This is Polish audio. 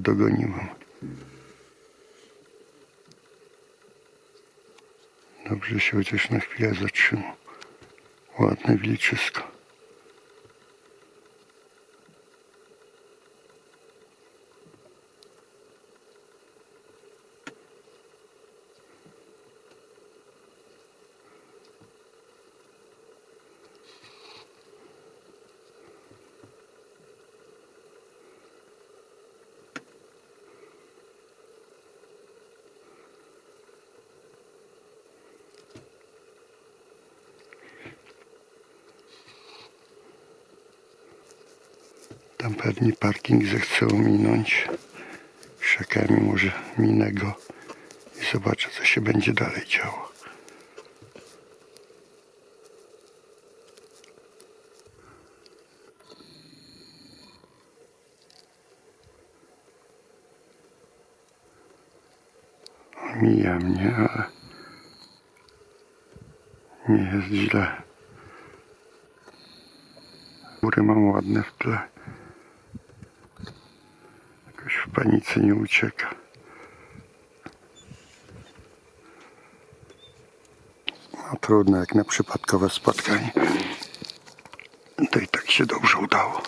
Dogoniłem. Dobrze się chociaż na chwilę zatrzymał. Ładne wilczysko. Tam pewnie parking zechce ominąć. Krzakami może minę go i zobaczę co się będzie dalej działo. Mija mnie, ale nie jest źle. Góry mam ładne w tle. W panice nie ucieka. No trudno, jak na przypadkowe spotkanie. To i tak się dobrze udało.